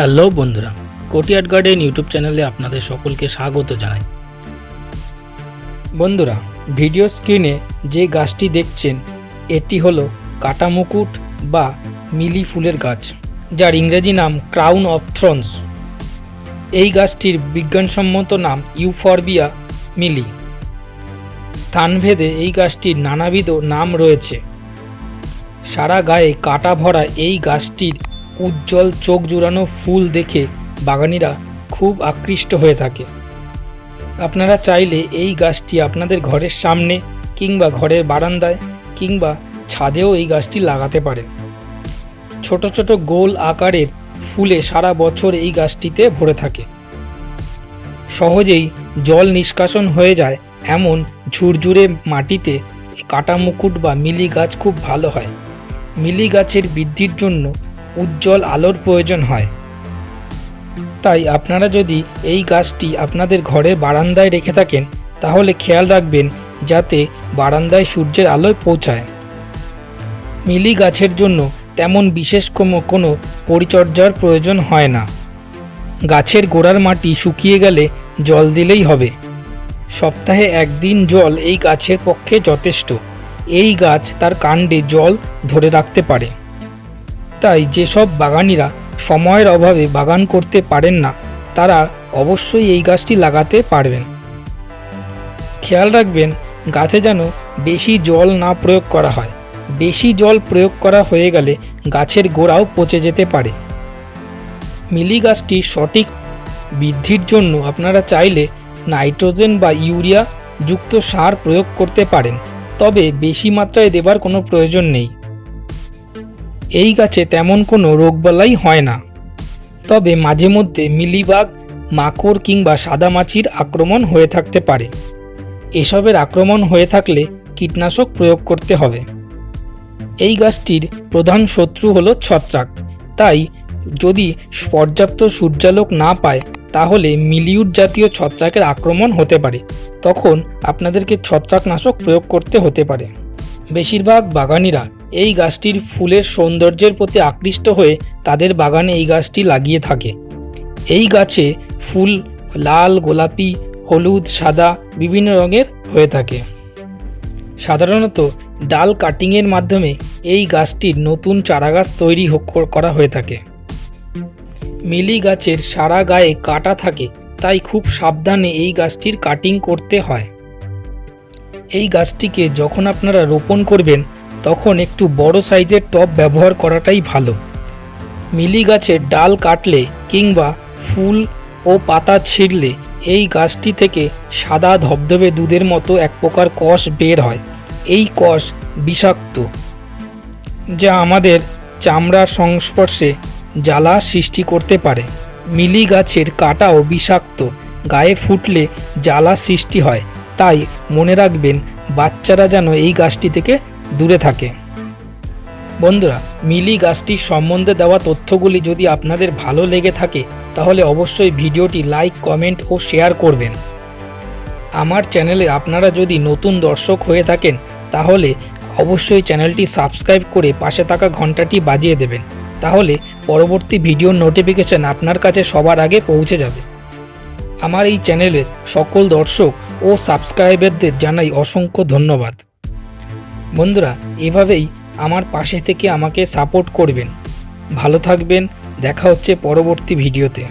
Hello বন্ধুরা, কোটিয়াট garden YouTube চ্যানেলে আপনাদের সকলকে স্বাগত জানাই। বন্ধুরা, ভিডিও স্ক্রিনে যে গাছটি দেখছেন, এটি হলো কাটা মুকুট বা মিলি ফুলের গাছ, যার ইংরেজি নাম ক্রাউন অফ থ্রোনস। এই গাছটির বিজ্ঞানসম্মত নাম ইউফরবিয়া মিলি। স্থানভেদে এই গাছটির নানাবিধ নাম রয়েছে। সারা গায়ে কাটা ভরা এই গাছটির উজ্জ্বল চোখ জুড়ানো ফুল দেখে বাগানিরা খুব আকৃষ্ট হয়ে থাকে। আপনারা চাইলে এই গাছটি আপনাদের ঘরের সামনে কিংবা ঘরের বারান্দায় কিংবা ছাদেও এই গাছটি লাগাতে পারে। ছোট ছোট গোল আকারের ফুলে সারা বছর এই গাছটিতে ভরে থাকে। সহজেই জল নিষ্কাশন হয়ে যায় এমন ঝুরঝুরে মাটিতে কাটা মুকুট বা মিলি গাছ খুব ভালো হয়। মিলি গাছের বৃদ্ধির জন্য উজ্জ্বল আলোর প্রয়োজন হয়। তাই আপনারা যদি এই গাছটি আপনাদের ঘরের বারান্দায় রেখে থাকেন, তাহলে খেয়াল রাখবেন যাতে বারান্দায় সূর্যের আলোয় পৌঁছায়। মিলি গাছের জন্য তেমন বিশেষ কোনো পরিচর্যার প্রয়োজন হয় না। গাছের গোড়ার মাটি শুকিয়ে গেলে জল দিলেই হবে। সপ্তাহে একদিন জল এই গাছের পক্ষে যথেষ্ট। এই গাছ তার কাণ্ডে জল ধরে রাখতে পারে। তাই যেসব বাগানিরা সময়ের অভাবে বাগান করতে পারেন না, তারা অবশ্যই এই গাছটি লাগাতে পারবেন। খেয়াল রাখবেন, গাছে যেন বেশি জল না প্রয়োগ করা হয়। বেশি জল প্রয়োগ করা হয়ে গেলে গাছের গোড়াও পচে যেতে পারে। মিলি গাছটি সঠিক বৃদ্ধির জন্য আপনারা চাইলে নাইট্রোজেন বা ইউরিয়া যুক্ত সার প্রয়োগ করতে পারেন, তবে বেশি মাত্রায় দেবার কোনো প্রয়োজন নেই। এই গাছে তেমন কোনো রোগবালাই হয় না। তবে মাঝে মধ্যে মিলিবাগ, মাকড় কিংবা সাদামাছির আক্রমণ হয়ে থাকতে পারে। এসবের আক্রমণ হয়ে থাকলে কীটনাশক প্রয়োগ করতে হবে। এই গাছটির প্রধান শত্রু হলো ছত্রাক। তাই যদি পর্যাপ্ত সূর্যালোক না পায়, তাহলে মিলিউড জাতীয় ছত্রাকের আক্রমণ হতে পারে। তখন আপনাদেরকে ছত্রাকনাশক প্রয়োগ করতে হতে পারে। বেশিরভাগ বাগানিরা এই গাছটির ফুলের সৌন্দর্যের প্রতি আকৃষ্ট হয়ে তাদের বাগানে এই গাছটি লাগিয়ে থাকে। এই গাছে ফুল লাল, গোলাপি, হলুদ, সাদা বিভিন্ন রঙের হয়ে থাকে। সাধারণত ডাল কাটিংয়ের মাধ্যমে এই গাছটির নতুন চারাগাছ তৈরি করা হয়ে থাকে। মিলি গাছের সারা গায়ে কাটা থাকে, তাই খুব সাবধানে এই গাছটির কাটিং করতে হয়। এই গাছটিকে যখন আপনারা রোপণ করবেন, তখন একটু বড় সাইজের টব ব্যবহার করাটাই ভালো। মিলি গাছের ডাল কাটলে কিংবা ফুল ও পাতা ছিঁড়লে এই গাছটি থেকে সাদা ধবধবে দুধের মতো এক প্রকার কষ বের হয়। এই কষ বিষাক্ত, যা আমাদের চামড়ার সংস্পর্শে জ্বালা সৃষ্টি করতে পারে। মিলি গাছের কাটাও বিষাক্ত, গায়ে ফুটলে জ্বালা সৃষ্টি হয়। তাই মনে রাখবেন, বাচ্চারা যেন এই গাছটি থেকে দূরে থাকে। বন্ধুরা, মিলি গাছটির সম্বন্ধে দেওয়া তথ্যগুলি যদি আপনাদের ভালো লেগে থাকে, তাহলে অবশ্যই ভিডিওটি লাইক, কমেন্ট ও শেয়ার করবেন। আমার চ্যানেলে আপনারা যদি নতুন দর্শক হয়ে থাকেন, তাহলে অবশ্যই চ্যানেলটি সাবস্ক্রাইব করে পাশে থাকা ঘন্টাটি বাজিয়ে দেবেন। তাহলে পরবর্তী ভিডিওর নোটিফিকেশন আপনার কাছে সবার আগে পৌঁছে যাবে। আমার এই চ্যানেলের সকল দর্শক ও সাবস্ক্রাইবারদের জানাই অসংখ্য ধন্যবাদ। বন্ধুরা, এভাবেই আমার পাশে থেকে আমাকে সাপোর্ট করবেন। ভালো থাকবেন, দেখা হচ্ছে পরবর্তী ভিডিওতে।